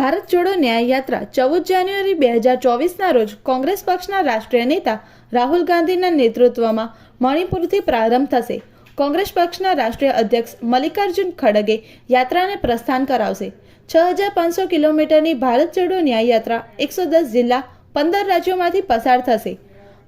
ભારત જોડો ન્યાય યાત્રા ચૌદ જાન્યુઆરી બે હજાર ચોવીસના રોજ કોંગ્રેસ પક્ષના રાષ્ટ્રીય નેતા રાહુલ ગાંધીના નેતૃત્વમાં મણિપુરથી પ્રારંભ થશે. કોંગ્રેસ પક્ષના રાષ્ટ્રીય અધ્યક્ષ મલ્લિકાર્જુન ખડગે યાત્રાને પ્રસ્થાન કરાવશે. છ હજાર પાંચસો કિલોમીટરની ભારત જોડો ન્યાય યાત્રા એકસો દસ જિલ્લા પંદર રાજ્યોમાંથી પસાર થશે.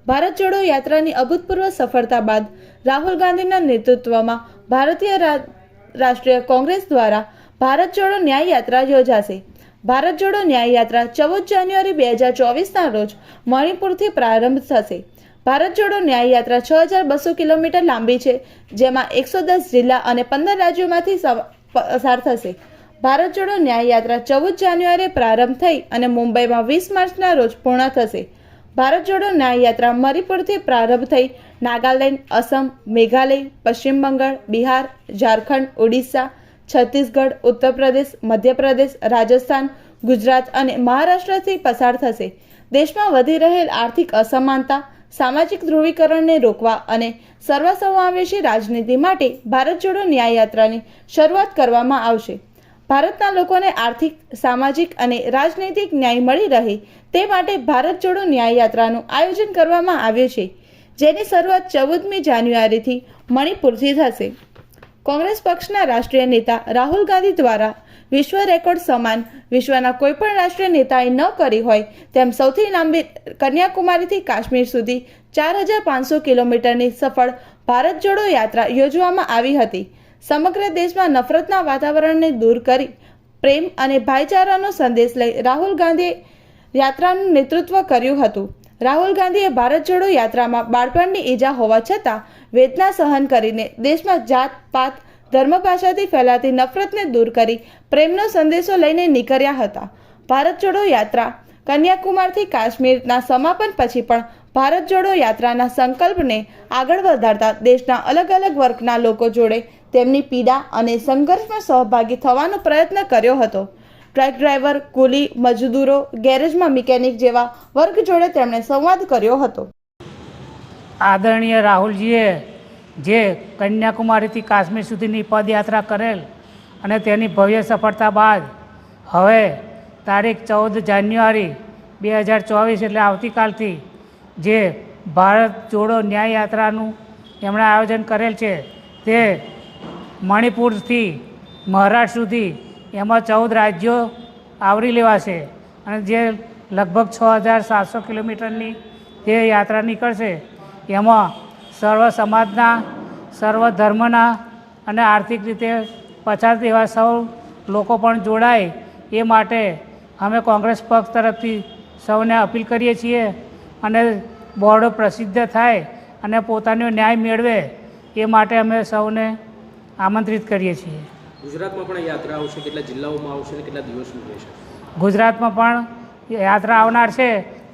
ભારત જોડો યાત્રાની અભૂતપૂર્વ સફળતા બાદ રાહુલ ગાંધીના નેતૃત્વમાં ભારતીય રાષ્ટ્રીય કોંગ્રેસ દ્વારા ભારત જોડો ન્યાય યાત્રા યોજાશે. ભારત જોડો ન્યાયયાત્રા ચૌદ જાન્યુઆરી બે હજાર ચોવીસના રોજ મણિપુરથી પ્રારંભ થશે. ભારત જોડો ન્યાયયાત્રા છ હજાર બસો કિલોમીટર લાંબી છે, જેમાં એકસો દસ જિલ્લા અને પંદર રાજ્યોમાંથી પસાર થશે. ભારત જોડો ન્યાયયાત્રા ચૌદ જાન્યુઆરીએ પ્રારંભ થઈ અને મુંબઈમાં વીસ માર્ચના રોજ પૂર્ણ થશે. ભારત જોડો ન્યાયયાત્રા મણિપુરથી પ્રારંભ થઈ નાગાલેન્ડ, અસમ, મેઘાલય, પશ્ચિમ બંગાળ, બિહાર, ઝારખંડ, ઓડિશા છત્તીસગઢ ઉત્તર પ્રદેશ મધ્યપ્રદેશ, રાજસ્થાન, ગુજરાત અને મહારાષ્ટ્રથી પસાર થશે. દેશમાં વધી રહેલ આર્થિક અસમાનતા, સામાજિક ધ્રુવીકરણને રોકવા અને સર્વસમાવેશી રાજનીતિ માટે ભારત જોડો ન્યાયયાત્રાની શરૂઆત કરવામાં આવશે. ભારતના લોકોને આર્થિક, સામાજિક અને રાજનૈતિક ન્યાય મળી રહે તે માટે ભારત જોડો ન્યાયયાત્રાનું આયોજન કરવામાં આવ્યું છે, જેની શરૂઆત ચૌદમી જાન્યુઆરીથી મણિપુરથી થશે. કોંગ્રેસ પક્ષના રાષ્ટ્રીય નેતા રાહુલ ગાંધી દ્વારા વિશ્વ રેકોર્ડ સમાન વિશ્વના કોઈપણ રાષ્ટ્રીય નેતાએ ન કરી હોય તેમ સૌથી લાંબી કન્યાકુમારીથી કાશ્મીર સુધી ચાર હજાર પાંચસો કિલોમીટરની સફળ ભારત જોડો યાત્રા યોજવામાં આવી હતી. સમગ્ર દેશમાં નફરતના વાતાવરણને દૂર કરી પ્રેમ અને ભાઈચારાનો સંદેશ લઈ રાહુલ ગાંધીએ યાત્રાનું નેતૃત્વ કર્યું હતું. રાહુલ ગાંધીએ ભારત જોડો યાત્રામાં બાળપણની ઈજા હોવા છતાં વેદના સહન કરીને દેશમાં જાત પાત ધર્મ ભાષાથી ફેલાતી નફરતને દૂર કરી પ્રેમનો સંદેશો લઈને નીકળ્યા હતા. ભારત જોડો યાત્રા કન્યાકુમારથી કાશ્મીરના સમાપન પછી પણ ભારત જોડો યાત્રાના સંકલ્પને આગળ વધારતા દેશના અલગ અલગ વર્ગના લોકો જોડે તેમની પીડા અને સંઘર્ષમાં સહભાગી થવાનો પ્રયત્ન કર્યો હતો. ટ્રક ડ્રાઈવર, કુલી, મજદૂરો, ગેરેજમાં મિકેનિક જેવા વર્ગ જોડે તેમણે સંવાદ કર્યો હતો. આદરણીય રાહુલજીએ જે કન્યાકુમારીથી કાશ્મીર સુધીની પદયાત્રા કરેલ અને તેની ભવ્ય સફળતા બાદ હવે તારીખ ચૌદ જાન્યુઆરી બે હજાર ચોવીસ એટલે આવતીકાલથી જે ભારત જોડો ન્યાય યાત્રાનું એમણે આયોજન કરેલ છે તે મણિપુરથી મહારાષ્ટ્ર સુધી એમાં ચૌદ રાજ્યો આવરી લેવાશે અને જે લગભગ છ હજાર સાતસો કિલોમીટરની જે યાત્રા નીકળશે, એમાં સર્વ સમાજના, સર્વ ધર્મના અને આર્થિક રીતે પછાત એવા સૌ લોકો પણ જોડાય એ માટે અમે કોંગ્રેસ પક્ષ તરફથી સૌને અપીલ કરીએ છીએ અને બોર્ડો પ્રસિદ્ધ થાય અને પોતાનો ન્યાય મેળવે એ માટે અમે સૌને આમંત્રિત કરીએ છીએ. ગુજરાતમાં પણ યાત્રા આવશે કેટલા જિલ્લાઓમાં આવશે અને કેટલા દિવસનું રહેશે? ગુજરાતમાં પણ યાત્રા આવનાર છે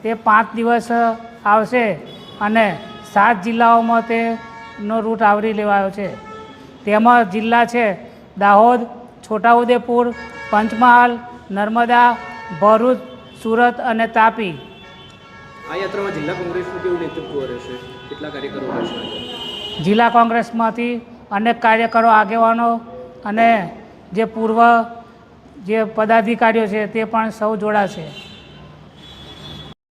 તે પાંચ દિવસ આવશે અને સાત જિલ્લાઓમાં તેનો રૂટ આવરી લેવાયો છે. તેમાં જિલ્લા છે દાહોદ છોટાઉદેપુર પંચમહાલ નર્મદા ભરૂચ સુરત અને તાપી. આ યાત્રામાં જિલ્લા કોંગ્રેસનું કેવું નેતૃત્વ રહેશે? કેટલા કાર્યકરો રહેશે? જિલ્લા કોંગ્રેસમાંથી અનેક કાર્યકરો આગેવાનો અને જે પૂર્વ જે પદાધિકારીઓ છે તે પણ સૌ જોડાશે.